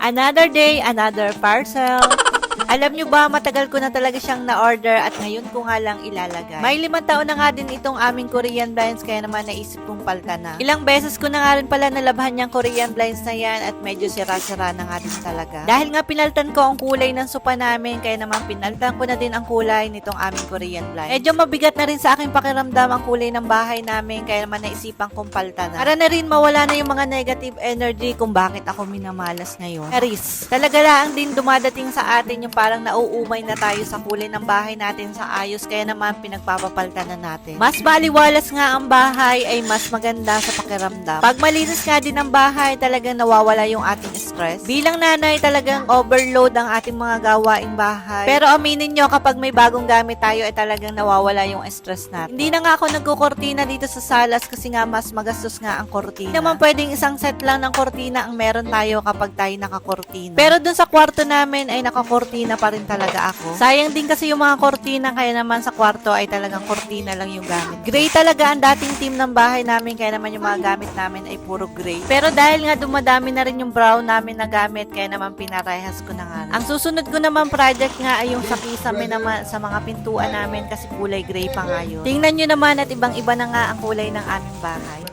Another day, another parcel. Alam nyo ba, matagal ko na talaga siyang na-order at ngayon ko nga lang ilalagay. May limang taon na nga din itong aming Korean blinds kaya naman naisip kong palta na. Ilang beses ko na nga rin pala nalabhan yung Korean blinds na yan at medyo sira-sira na nga din talaga. Dahil nga pinaltan ko ang kulay ng sopa namin kaya naman pinaltan ko na din ang kulay nitong aming Korean blinds. Medyo mabigat na rin sa aking pakiramdam ang kulay ng bahay namin kaya naman naisipan kong palta na. Para na rin mawala na yung mga negative energy kung bakit ako minamalas ngayon. Aris, talaga lang din dumadating sa atin yung parang nauumay na tayo sa kulay ng bahay natin sa ayos kaya naman pinagpapapalta na natin. Mas baliwalas nga ang bahay ay mas maganda sa pakiramdam. Pag malinis nga din ang bahay, talagang nawawala yung ating stress. Bilang nanay, talagang overload ang ating mga gawaing bahay. Pero aminin nyo, kapag may bagong gamit tayo, ay talagang nawawala yung stress natin. Hindi na nga ako nagkukortina dito sa salas kasi nga mas magastos nga ang kortina. Hindi naman pwedeng isang set lang ng kortina ang meron tayo kapag tayo nakakortina. Pero dun sa kwarto namin ay nakakortina pa rin talaga ako. Sayang din kasi yung mga kortina kaya naman sa kwarto ay talagang kortina lang yung gamit. Gray talaga ang dating team ng bahay namin kaya naman yung mga gamit namin ay puro gray. Pero dahil nga dumadami na rin yung brown namin na gamit kaya naman pinarehas ko na nga. Ang susunod ko naman project nga ay yung sa kisame naman sa mga pintuan namin kasi kulay gray pa nga yun. Tingnan nyo naman at ibang iba na nga ang kulay ng aming bahay.